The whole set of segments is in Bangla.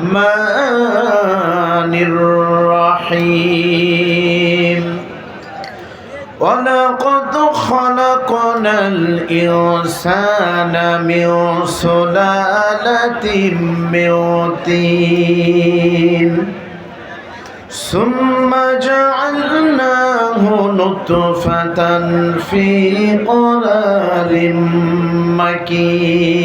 الرحمن الرحيم. ولقد خلقنا الإنسان من سلالة من طين. ثم جعلناه نطفة في قرار مكين.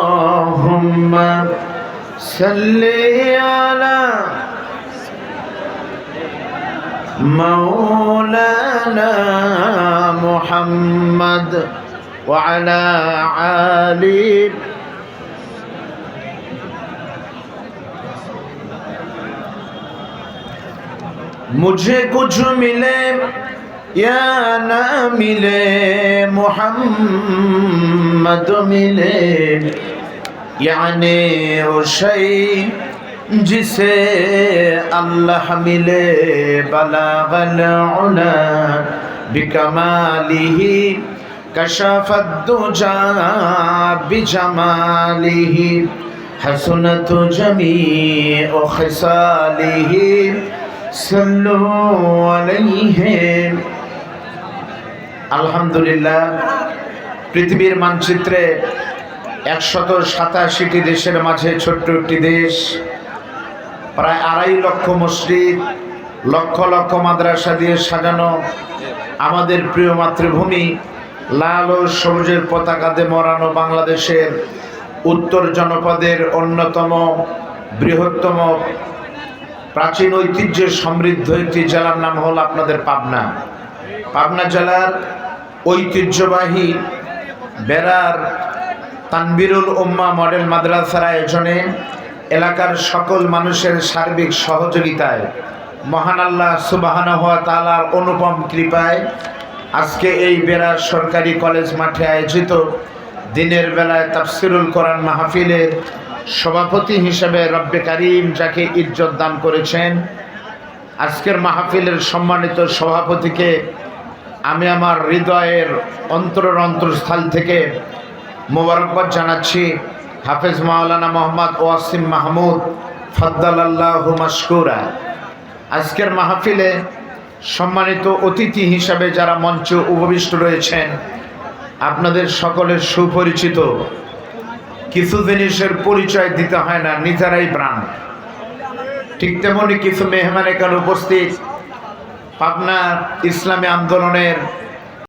اللهم صل على مولانا محمد وعلى آل مجھے کچھ ملے یا نہ ملے محمد ملے یعنی شعی جسے اللہ ملے بلاغ العلا بکمالہ کشف الدجا بجمالہ حسنت جمیع خصالہ صلو علیہ الحمدللہ পৃথিবীর মানচিত্রে একশত সাতাশিটি দেশের মাঝে ছোট্ট একটি দেশ, প্রায় আড়াই লক্ষ মসজিদ, লক্ষ লক্ষ মাদ্রাসা দিয়ে সাজানো। আমাদের প্রিয় মাতৃভূমি লাল ও সবুজের পতাকাতে মরানো বাংলাদেশের উত্তর জনপদের অন্যতম বৃহত্তম প্রাচীন ঐতিহ্যে সমৃদ্ধ একটি জেলার নাম হল আপনাদের পাবনা। পাবনা জেলার ঐতিহ্যবাহী বেড়ার তানবিরুল উম্মা মডেল মাদ্রাসার আয়োজনে এলাকার সকল মানুষের সার্বিক সহযোগিতায় মহান আল্লাহ সুবাহান তালার অনুপম কৃপায় আজকে এই বেড়ার সরকারি কলেজ মাঠে আয়োজিত দিনের বেলায় তাফসিরুল কোরআন মাহফিলের সভাপতি হিসেবে রব্বে কারিম যাকে ইজ্জত দান করেছেন, আজকের মাহফিলের সম্মানিত সভাপতিকে আমি আমার হৃদয়ের অন্তরের অন্তরস্থল থেকে মোবারকবাদ জানাচ্ছি হাফেজ মাওলানা মোহাম্মদ ওয়াসিম মাহমুদ ফদ্দাল্লাহ মাসকুরা আজকের মাহফিলে সম্মানিত অতিথি হিসাবে যারা মঞ্চে উপবিষ্ট রয়েছেন, আপনাদের সকলের সুপরিচিত, কিছু জিনিসের পরিচয় দিতে হয় না, নিজেরাই প্রাণ। ঠিক তেমনি কিছু মেহমান এখানে উপস্থিত, পাবনা ইসলামী আন্দোলনের